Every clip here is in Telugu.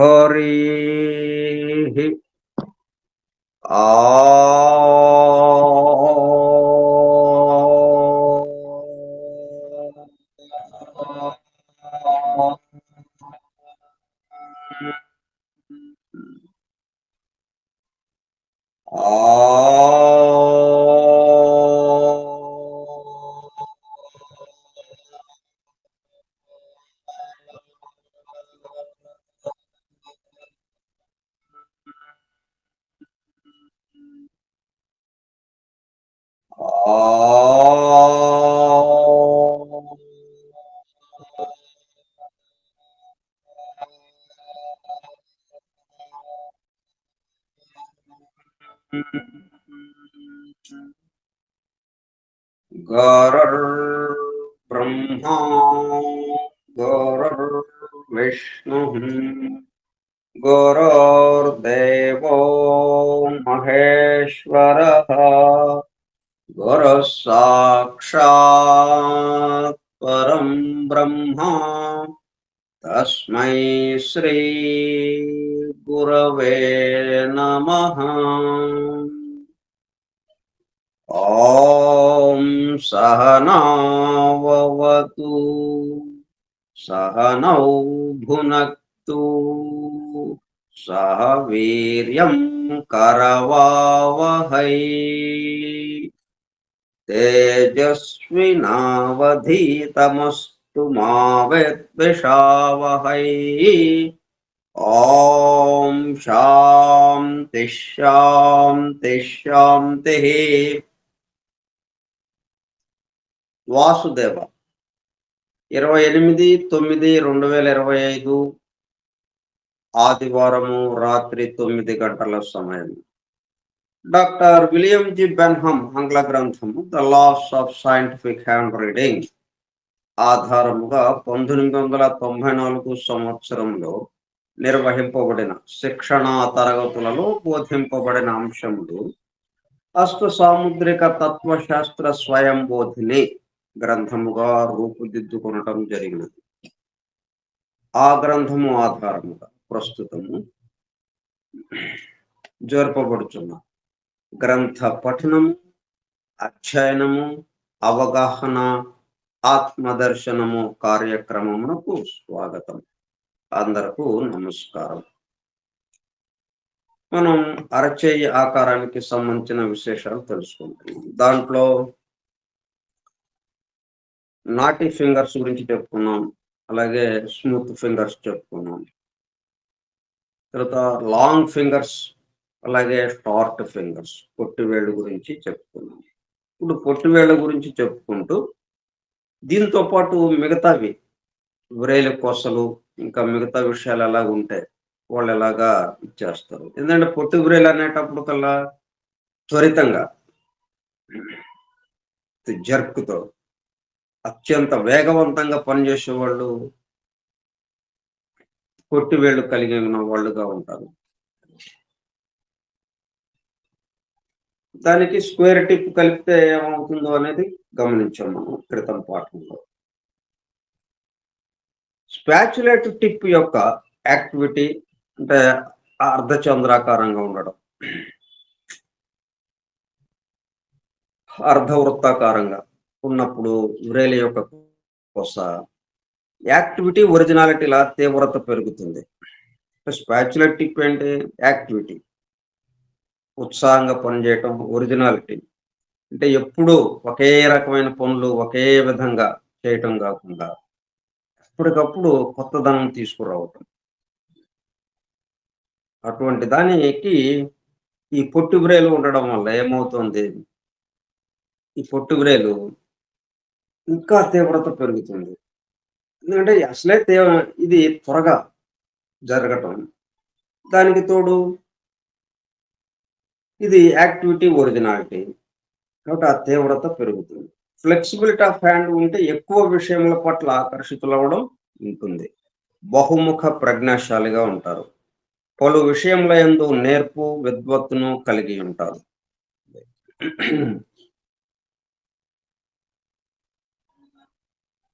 हरिः आ 哦 तस्मै श्रीगुरवे नमः ॐ सहनावतु सहनौ भुनक्तु सह वीर्यं करवावहै तेजस्विनावधीतमस्तु मा विद्विषावहै ॐ शान्ति शान्ति शान्तिः వాసుదేవ ఇరవై ఎనిమిది తొమ్మిది రెండు వేల ఇరవై ఐదు ఆదివారము రాత్రి తొమ్మిది గంటల సమయం డాక్టర్ విలియం జి బెన్హమ్ ఆంగ్ల గ్రంథము the laws of scientific hand reading ఆధారముగా పంతొమ్మిది వందల తొంభై నాలుగు సంవత్సరంలో నిర్వహింపబడిన శిక్షణ తరగతులలో బోధింపబడిన అంశములు అష్ట సాముద్రిక తత్వశాస్త్ర స్వయం బోధిని గ్రంథముగా రూపుదిద్దుకొనటం జరిగినది. ఆ గ్రంథము ఆధారముగా ప్రస్తుతము జరపబడుచున్న గ్రంథ పఠనము అధ్యయనము అవగాహన ఆత్మదర్శనము కార్యక్రమమునకు స్వాగతం. అందరకు నమస్కారం. మనం అరచేయి ఆకారానికి సంబంధించిన విశేషాలు తెలుసుకుంటున్నాం. దాంట్లో నాటి ఫింగర్స్ గురించి చెప్పుకున్నాం. అలాగే స్మూత్ ఫింగర్స్ చెప్పుకున్నాం. తర్వాత లాంగ్ ఫింగర్స్ అలాగే షార్ట్ ఫింగర్స్ పొట్టివేళ్ళు గురించి చెప్పుకున్నాం. ఇప్పుడు పొట్టివేళ్ళ గురించి చెప్పుకుంటూ దీంతో పాటు మిగతావి వ్రేల కోసలు ఇంకా మిగతా విషయాలు ఎలాగ ఉంటాయి వాళ్ళు ఎలాగా ఇచ్చేస్తారు. ఎందుకంటే పొట్టి వ్రేలు అనేటప్పుడు కల్లా త్వరితంగా జర్క్తో అత్యంత వేగవంతంగా పనిచేసే వాళ్ళు కొట్టివేళ్ళు కలిగి ఉన్న వాళ్ళుగా ఉంటారు. దానికి స్క్వేర్ టిప్ కలిపితే ఏమవుతుందో అనేది గమనించాం మనం క్రితం పాఠంలో. స్పాచులేట్ టిప్ యొక్క యాక్టివిటీ అంటే అర్ధచంద్రాకారంగా ఉండడం. అర్ధవృత్తాకారంగా ఉన్నప్పుడు వ్రేలి యొక్క కొస యాక్టివిటీ ఒరిజినాలిటీలా తీవ్రత పెరుగుతుంది. స్పాచులర్ టిప్ ఏంటి? యాక్టివిటీ. ఉత్సాహంగా పనిచేయటం ఒరిజినాలిటీ. అంటే ఎప్పుడూ ఒకే రకమైన పనులు ఒకే విధంగా చేయటం కాకుండా ఎప్పటికప్పుడు కొత్తదనం తీసుకురావటం. అటువంటి దానికి ఈ పొట్టు బ్రేలు ఉండడం వల్ల ఏమవుతుంది? ఈ పొట్టు బ్రేలు ఇంకా తీవ్రత పెరుగుతుంది. ఎందుకంటే అసలే తీవ్ర ఇది త్వరగా జరగటం. దానికి తోడు ఇది యాక్టివిటీ ఒరిజినాలిటీ. కాబట్టి ఆ తీవ్రత పెరుగుతుంది. ఫ్లెక్సిబిలిటీ ఆఫ్ హ్యాండ్ ఉంటే ఎక్కువ విషయముల పట్ల ఆకర్షితులవడం ఉంటుంది. బహుముఖ ప్రజ్ఞాశాలిగా ఉంటారు. పలు విషయముల ఎందు నేర్పు విద్వత్తును కలిగి ఉంటారు.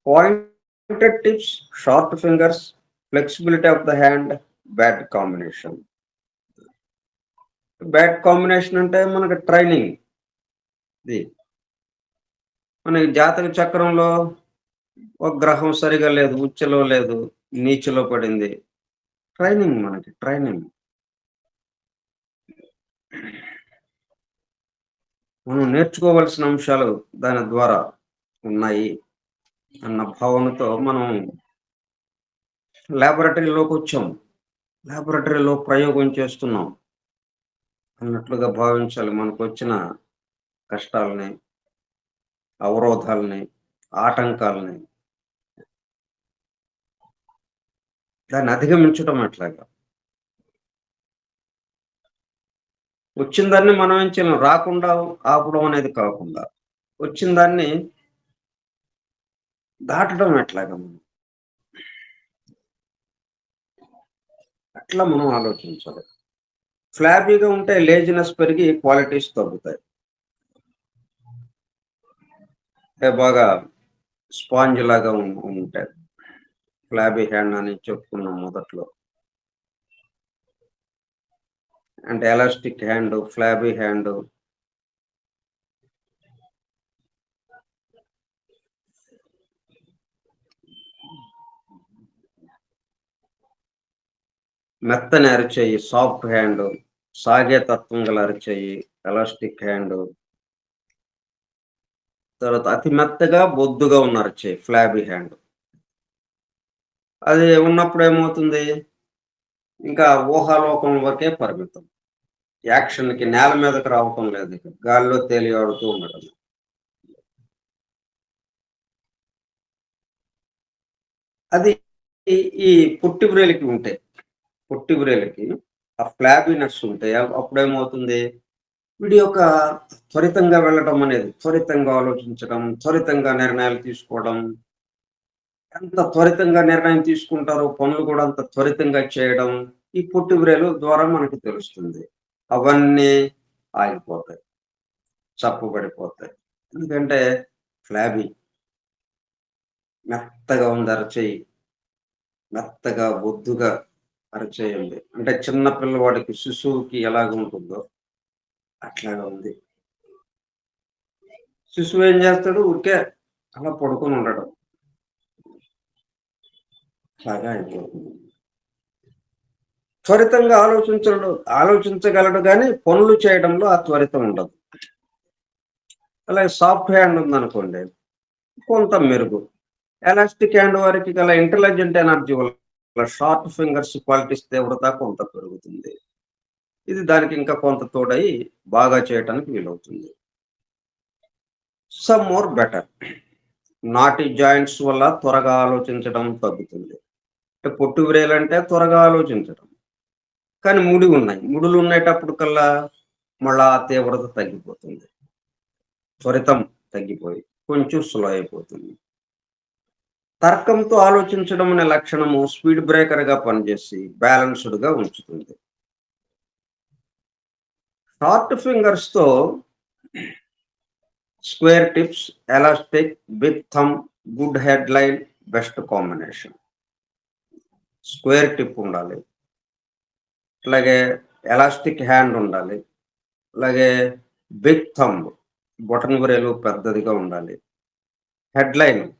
Pointed tips short fingers flexibility of the hand bad combination bad combination అంటే మనకి ట్రైనింగ్ ఇది. మనకి జాతక చక్రంలో ఒక గ్రహం సరిగా లేదు ఉచ్చలో లేదు నీచులో పడింది. ట్రైనింగ్ మనకి ట్రైనింగ్ మనం నేర్చుకోవలసిన అంశాలు దాని ద్వారా ఉన్నాయి అన్న భావనతో మనం ల్యాబొరేటరీలోకి వచ్చాం. ల్యాబొరేటరీలో ప్రయోగం చేస్తున్నాం అన్నట్లుగా భావించాలి. మనకు వచ్చిన కష్టాలని అవరోధాలని ఆటంకాలని దాన్ని అధిగమించడం ఎట్లాగా వచ్చిన దాన్ని మనం ఏం చేయలేం. రాకుండా ఆపడం అనేది కాకుండా వచ్చిన దాన్ని దాటడం ఎట్లాగా మనం. అట్లా మనం ఆలోచించాలి. ఫ్లాబీగా ఉంటే లేజినెస్ పెరిగి క్వాలిటీస్ తగ్గుతాయి అంటే బాగా స్పాంజ్ లాగా ఉంటాయి. ఫ్లాబీ హ్యాండ్ అని చెప్పుకున్నాం మొదట్లో. అంటే ఎలాస్టిక్ హ్యాండ్ ఫ్లాబీ హ్యాండ్. మెత్తని అరిచేయి సాఫ్ట్ హ్యాండ్ సాగే తత్వం గల అరిచేయి ఎలాస్టిక్ హ్యాండ్. తర్వాత అతి మెత్తగా బొద్దుగా ఉన్నారు చేయి ఫ్లాబీ హ్యాండ్ అది ఉన్నప్పుడు ఏమవుతుంది? ఇంకా ఊహాలోకం వరకే పరిమితం. యాక్షన్కి నేల మీదకి రావటం లేదు ఇక. గాల్లో తేలియాడుతూ ఉండడం అది ఈ- ఈ పుట్టి బ్రేలికి ఉంటే పుట్టి బ్రేలికి ఆ ఫ్లాబీనెస్ ఉంటే అప్పుడు ఏమవుతుంది వీడి యొక్క త్వరితంగా వెళ్ళడం అనేది త్వరితంగా ఆలోచించడం త్వరితంగా నిర్ణయాలు తీసుకోవడం ఎంత త్వరితంగా నిర్ణయం తీసుకుంటారో పనులు కూడా అంత త్వరితంగా చేయడం ఈ పుట్టి బ్రేలు ద్వారా మనకి తెలుస్తుంది. అవన్నీ ఆగిపోతాయి చప్పుబడిపోతాయి ఎందుకంటే ఫ్లాబీ మెత్తగా ఉంది అరచేయి. మెత్తగా బొద్దుగా అరచేయండి అంటే చిన్న పిల్లవాడికి శిశువుకి ఎలాగ ఉంటుందో అట్లాగా ఉంది. శిశువు ఏం చేస్తాడు? ఊరికే అలా పడుకొని ఉండడం అలాగా అయిపోతుంది. త్వరితంగా ఆలోచించడు ఆలోచించగలడు కానీ పనులు చేయడంలో ఆ త్వరితం ఉండదు. అలాగే సాఫ్ట్ హ్యాండ్ ఉందనుకోండి కొంత మెరుగు. ఎలాస్టిక్ హ్యాండ్ వారికి గల ఇంటెలిజెంట్ ఎనర్జీ వల్ల షార్ట్ ఫింగర్స్ క్వాలిటీస్ తీవ్రత కొంత పెరుగుతుంది. ఇది దానికి ఇంకా కొంత తోడై బాగా చేయటానికి వీలవుతుంది. Some more better knotty joints వల్ల త్వరగా ఆలోచించడం తగ్గుతుంది. అంటే పొట్టు విరేలంటే త్వరగా ఆలోచించడం. కానీ ముడి ఉన్నాయి. ముడులు ఉండేటప్పుడు కల్లా మళ్ళా తీవ్రత తగ్గిపోతుంది. త్వరితం తగ్గిపోయి కొంచెం స్లో అయిపోతుంది. తర్కంతో ఆలోచించడం అనే లక్షణము స్పీడ్ బ్రేకర్గా పనిచేసి బ్యాలెన్స్డ్గా ఉంచుతుంది. Short ఫింగర్స్తో square tips elastic big thumb good head line best combination. Square tip ఉండాలి. అలాగే ఎలాస్టిక్ హ్యాండ్ ఉండాలి. అలాగే బిగ్ థంబ్ బొటన్ గురేలు పెద్దదిగా ఉండాలి. హెడ్ లైన్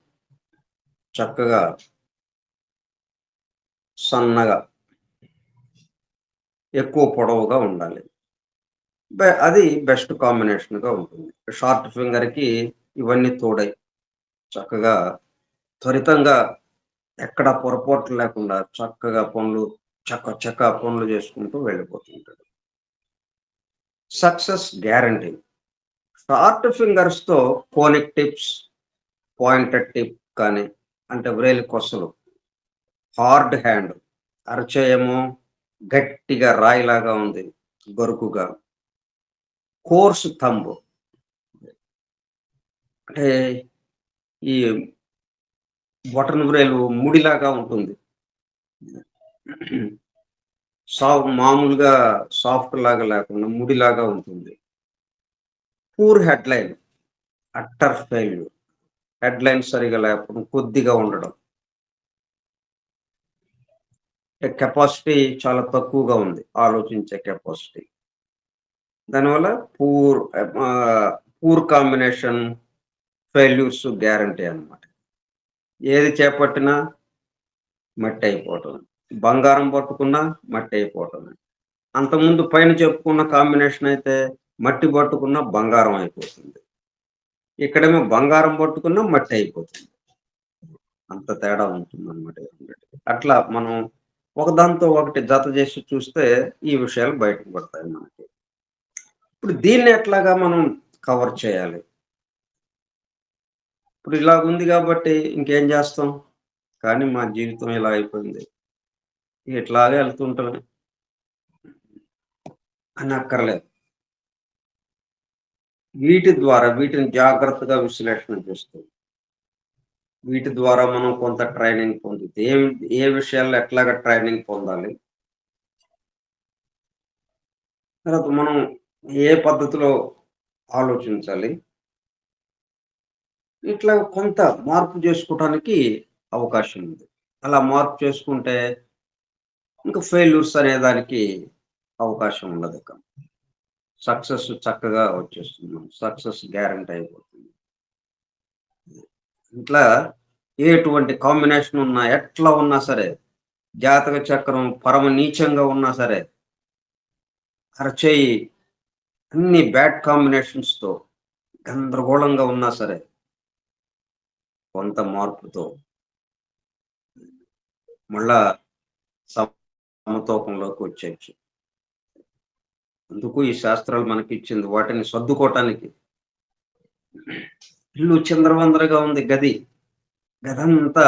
చక్కగా సన్నగా ఎక్కువ పొడవుగా ఉండాలి. అది బెస్ట్ కాంబినేషన్గా ఉంటుంది. షార్ట్ ఫింగర్కి ఇవన్నీ తోడై చక్కగా త్వరితంగా ఎక్కడ పొరపాట్లు లేకుండా చక్కగా పనులు చక్క చక్క పనులు చేసుకుంటూ వెళ్ళిపోతుంటాడు. Success guarantee. షార్ట్ ఫింగర్స్తో కోనిక్ టిప్స్ పాయింటెడ్ టిప్ కానీ అంటే వ్రేలి కొసలు హార్డ్ హ్యాండ్ అరచేయము గట్టిగా రాయిలాగా ఉంది గొరుకుగా. కోర్స్ థంబ్ అంటే ఈ బొటన్ వ్రేలు ముడిలాగా ఉంటుంది. సాఫ్ మామూలుగా సాఫ్ట్ లాగా లేకుండా ముడిలాగా ఉంటుంది. Poor head line utter failure. Head line సరిగా లేకపోవడం కొద్దిగా ఉండడం. కెపాసిటీ చాలా తక్కువగా ఉంది. ఆలోచించే కెపాసిటీ. దానివల్ల poor poor combination failures guarantee అన్నమాట. ఏది చేపట్టినా మట్టి అయిపోవటం. బంగారం పట్టుకున్నా మట్టి అయిపోవటం. అంతకుముందు పైన చెప్పుకున్న కాంబినేషన్ అయితే మట్టి పట్టుకున్న బంగారం అయిపోతుంది. ఇక్కడేమో బంగారం పట్టుకున్న మట్టి అయిపోతుంది. అంత తేడా ఉంటుంది అనమాట అట్లా మనం ఒకదాంతో ఒకటి జత చేసి చూస్తే ఈ విషయాలు బయటకు పడతాయి మనకి. ఇప్పుడు దీన్ని ఎట్లాగా మనం కవర్ చేయాలి? ఇప్పుడు ఇలాగుంది కాబట్టి ఇంకేం చేస్తాం? కానీ మా జీవితం ఇలా అయిపోయింది. ఇట్లాగే వెళ్తుంటామే అని అక్కర్లేదు వీటి ద్వారా వీటిని జాగ్రత్తగా విశ్లేషణ చేస్తాం. వీటి ద్వారా మనం కొంత ట్రైనింగ్ పొందుతుంది ఏ ఏ విషయాల్లో ఎట్లాగా ట్రైనింగ్ పొందాలి? తర్వాత మనం ఏ పద్ధతిలో ఆలోచించాలి? ఇట్లా కొంత మార్పు చేసుకోవడానికి అవకాశం ఉంది. అలా మార్పు చేసుకుంటే ఇంకా ఫెయిల్యూర్స్ అనే దానికి అవకాశం ఉండదు ఇక సక్సెస్ చక్కగా వచ్చేస్తుంది. సక్సెస్ గ్యారంటీ అయిపోతుంది. ఇట్లా ఎటువంటి కాంబినేషన్ ఉన్నా ఎట్లా ఉన్నా సరే జాతక చక్రం పరమ నీచంగా ఉన్నా సరే అరచేయి అన్ని బ్యాడ్ కాంబినేషన్స్తో గందరగోళంగా ఉన్నా సరే కొంత మార్పుతో మళ్ళా సమతూకంలోకి వచ్చేయచ్చు. అందుకు ఈ శాస్త్రాలు మనకి ఇచ్చింది వాటిని సర్దుకోవటానికి. ఇల్లు చంద్రవందరగా ఉంది గది. గదంతా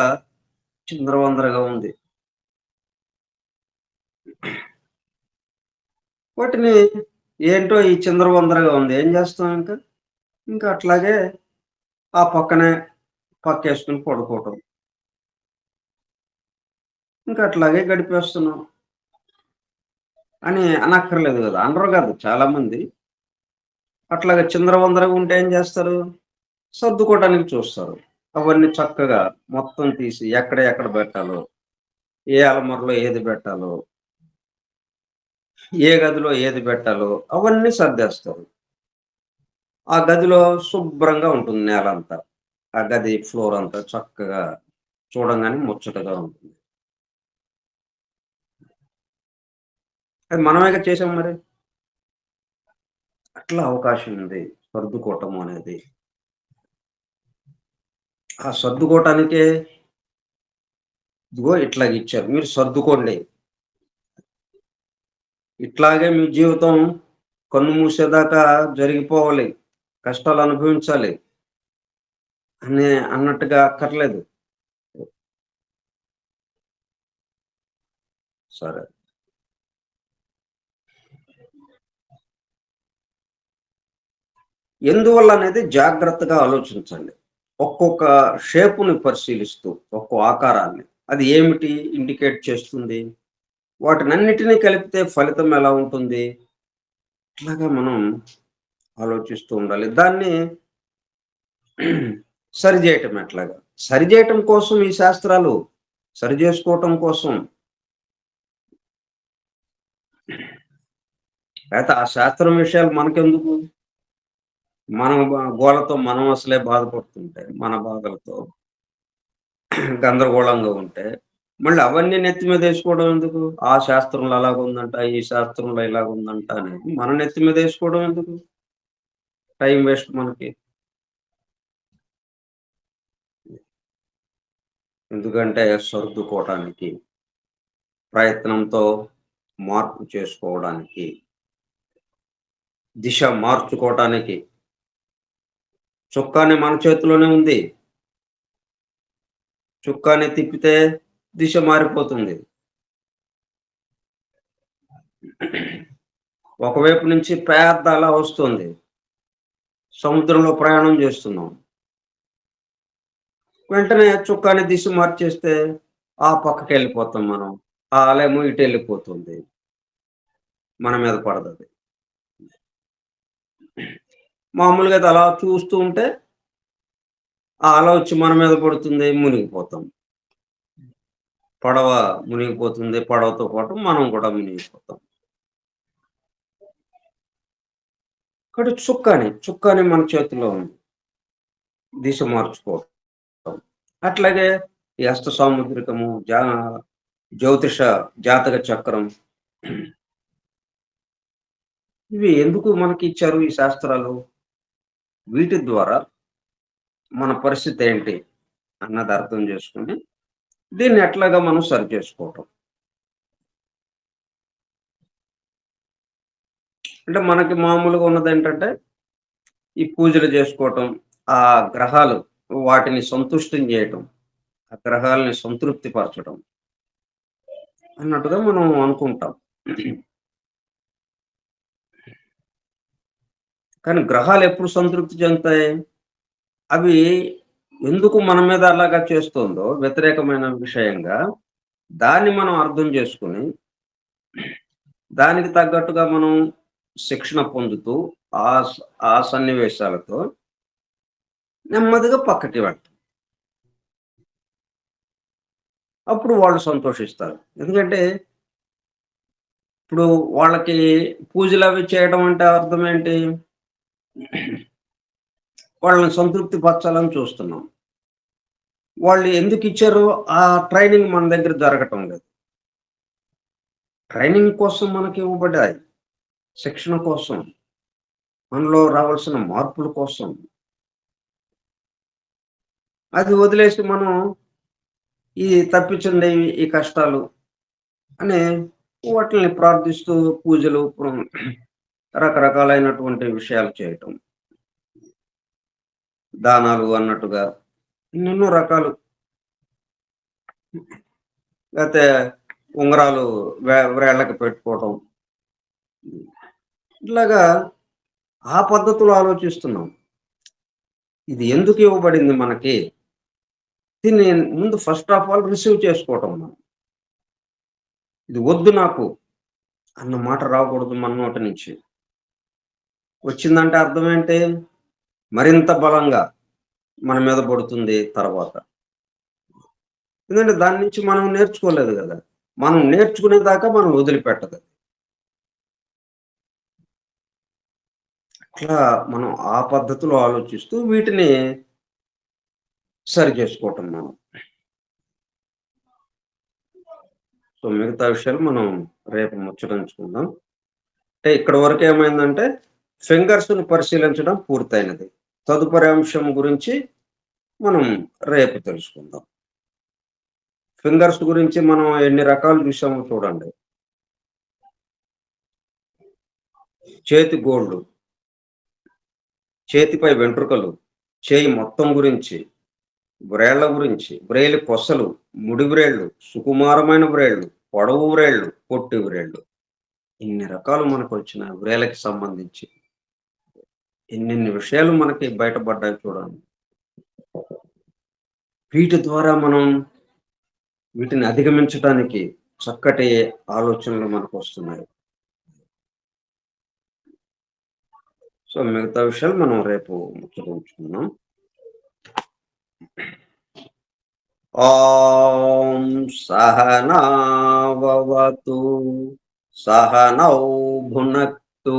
చంద్రవందరగా ఉంది. వాటిని ఏంటో ఈ చిందరవందరగా ఉంది. ఏం చేస్తాం ఇంకా? ఇంకా అట్లాగే ఆ పక్కనే పక్కేసుకుని పడుకోవటం. ఇంకా అట్లాగే గడిపేస్తున్నాం. అని అనక్కర్లేదు కదా. అనరు కాదు చాలా మంది అట్లాగే చిందరవందరగా ఉంటే ఏం చేస్తారు? సర్దుకోవడానికి చూస్తారు. అవన్నీ చక్కగా మొత్తం తీసి ఎక్కడ ఎక్కడ పెట్టాలో ఏ అలమరలో ఏది పెట్టాలో ఏ గదిలో ఏది పెట్టాలో అవన్నీ సర్దేస్తారు. ఆ గదిలో శుభ్రంగా ఉంటుంది నేల అంతా ఆ గది ఫ్లోర్ అంతా చక్కగా చూడంగానే ముచ్చటగా ఉంటుంది. అది మనమేగా చేసాం మరి? అట్లా అవకాశం ఉంది సర్దుకోవటం అనేది. ఆ సర్దుకోవటానికే ఇదిగో ఇట్లా ఇచ్చారు. మీరు సర్దుకోండి. ఇట్లాగే మీ జీవితం కన్ను మూసేదాకా జరిగిపోవాలి కష్టాలు అనుభవించాలి అని అన్నట్టుగా అక్కర్లేదు. సరే. ఎందువల్ల అనేది జాగ్రత్తగా ఆలోచించండి. ఒక్కొక్క షేపుని పరిశీలిస్తూ ఒక్కో ఆకారాన్ని. అది ఏమిటి ఇండికేట్ చేస్తుంది? వాటినన్నిటినీ కలిపితే ఫలితం ఎలా ఉంటుంది? ఇట్లాగా మనం ఆలోచిస్తూ ఉండాలి. దాన్ని సరిచేయటం ఎట్లాగా? సరి చేయటం కోసం ఈ శాస్త్రాలు సరి చేసుకోవటం కోసం. అయితే ఆ శాస్త్రం విషయాలు మనకెందుకు? మన గోళతో మనం అసలే బాధపడుతుంటే మన బాధలతో గందరగోళంగా ఉంటే మళ్ళీ అవన్నీ నెత్తి మీద వేసుకోవడం ఎందుకు? ఆ శాస్త్రంలో అలాగ ఉందంట ఈ శాస్త్రంలో ఇలాగ ఉందంట అనేది మన నెత్తి మీద వేసుకోవడం ఎందుకు? టైం వేస్ట్ మనకి. ఎందుకంటే సర్దుకోవటానికి ప్రయత్నంతో మార్పు చేసుకోవడానికి దిశ మార్చుకోవటానికి చుక్కాని మన చేతిలోనే ఉంది. చుక్కాని తిప్పితే దిశ మారిపోతుంది. ఒకవైపు నుంచి పెద్ద అలా వస్తుంది. సముద్రంలో ప్రయాణం చేస్తున్నాం. వెంటనే చుక్కాని దిశ మార్చేస్తే ఆ పక్కకి వెళ్ళిపోతాం మనం. ఆ అలేమో ఇటు వెళ్ళిపోతుంది. మన మీద పడుతుంది మామూలుగా అది అలా చూస్తూ ఉంటే ఆ అల వచ్చి మన మీద పడుతుంది మునిగిపోతాం. పడవ మునిగిపోతుంది. పడవతో పాటు మనం కూడా మునిగిపోతాం. ఇక్కడ చుక్కాని చుక్కాని మన చేతిలో ఉంది. దిశ మార్చుకోవటం. అట్లాగే ఈ అష్ట సాముద్రికము జా జ్యోతిష జాతక చక్రం. ఇవి ఎందుకు మనకి ఇచ్చారు ఈ శాస్త్రాలు? వీటి ద్వారా మన పరిస్థితి ఏంటి అన్నది అర్థం చేసుకుని దీన్ని ఎట్లాగా మనం సరి చేసుకోవటం? అంటే మనకి మామూలుగా ఉన్నది ఏంటంటే ఈ పూజలు చేసుకోవటం ఆ గ్రహాలు వాటిని సంతుష్టం చేయటం ఆ గ్రహాలని సంతృప్తి పరచడం అన్నట్టుగా మనం అనుకుంటాం. కానీ గ్రహాలు ఎప్పుడు సంతృప్తి చెందుతాయి? అవి ఎందుకు మన మీద అలాగా చేస్తుందో వ్యతిరేకమైన విషయంగా దాన్ని మనం అర్థం చేసుకుని దానికి తగ్గట్టుగా మనం శిక్షణ పొందుతూ ఆ ఆ సన్నివేశాలతో నెమ్మదిగా పక్కకి వెళ్తాం. అప్పుడు వాళ్ళు సంతోషిస్తారు. ఎందుకంటే ఇప్పుడు వాళ్ళకి పూజలు అవి చేయడం అంటే అర్థం ఏంటి? వాళ్ళని సంతృప్తి పరచాలని చూస్తున్నాం. వాళ్ళు ఎందుకు ఇచ్చారో ఆ ట్రైనింగ్ మన దగ్గర జరగటం లేదు. ట్రైనింగ్ కోసం మనకి ఇవ్వబడ్డాయి. శిక్షణ కోసం మనలో రావాల్సిన మార్పుల కోసం. అది వదిలేసి మనం ఈ తప్పించండి ఈ కష్టాలు అని వాటిని ప్రార్థిస్తూ పూజలు రకరకాలైనటువంటి విషయాలు చేయటం. దానాలు అన్నట్టుగా ఎన్నెన్నో రకాలు. లేకపోతే ఉంగరాలు వేళ్ళకి పెట్టుకోవటం. ఇట్లాగా ఆ పద్ధతులు ఆలోచిస్తున్నాం. ఇది ఎందుకు ఇవ్వబడింది మనకి? దీన్ని ముందు ఫస్ట్ ఆఫ్ ఆల్ రిసీవ్ చేసుకోవటం మనం. ఇది వద్దు నాకు. అన్న మాట రాకూడదు మన నోటి నుంచి. వచ్చిందంటే అర్థం ఏంటి? మరింత బలంగా. మన మీద పడుతుంది తర్వాత. ఎందుకంటే దాని నుంచి మనం నేర్చుకోలేదు కదా. మనం నేర్చుకునేదాకా మనం వదిలిపెట్టదు. అట్లా మనం ఆ పద్ధతిలో ఆలోచిస్తూ వీటిని సరి చేసుకోవటం మనం. సో మిగతా విషయాలు మనం రేపు ముచ్చటించుకుందాం. అంటే ఇక్కడ వరకు ఏమైందంటే ఫింగర్స్ను పరిశీలించడం పూర్తయినది. తదుపరి అంశం గురించి మనం రేపు తెలుసుకుందాం. ఫింగర్స్ గురించి మనం ఎన్ని రకాలు చూసామో చూడండి. చేతి గోళ్ళు చేతిపై వెంట్రుకలు చేయి మొత్తం గురించి బ్రేళ్ళ గురించి బ్రేలి కొసలు ముడి బ్రేళ్ళు సుకుమారమైన బ్రేళ్ళు పొడవు బ్రేళ్ళు పొట్టి బ్రేళ్ళు ఇన్ని రకాలు మనకు వచ్చిన వ్రేలకి సంబంధించి. ఎన్నెన్ని విషయాలు మనకి బయటపడ్డాయి చూడండి. వీటి ద్వారా మనం వీటిని అధిగమించడానికి చక్కటి ఆలోచనలు మనకు వస్తున్నాయి. సో మిగతా విషయాలు మనం రేపు ముచ్చరించుకుందాం ఓం సహనావతు సహనౌ భునక్తు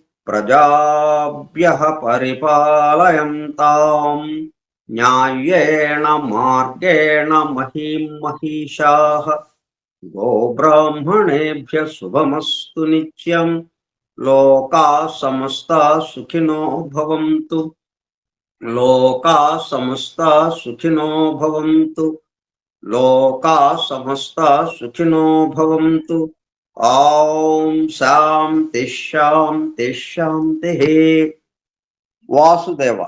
ప్రజాభ్య పరిపాలయంతాం. న్యాయేణ మార్గేణ మహీం మహిషా. గోబ్రాహ్మణేభ్య శుభమస్తు నిత్యం. లోకా సమస్త సుఖినో భవంతు. లోకా సమస్త సుఖినో భవంతు. లోకా సమస్త సుఖినో భవంతు. ఓం శాంతి శాంతి శాంతి వాసుదేవ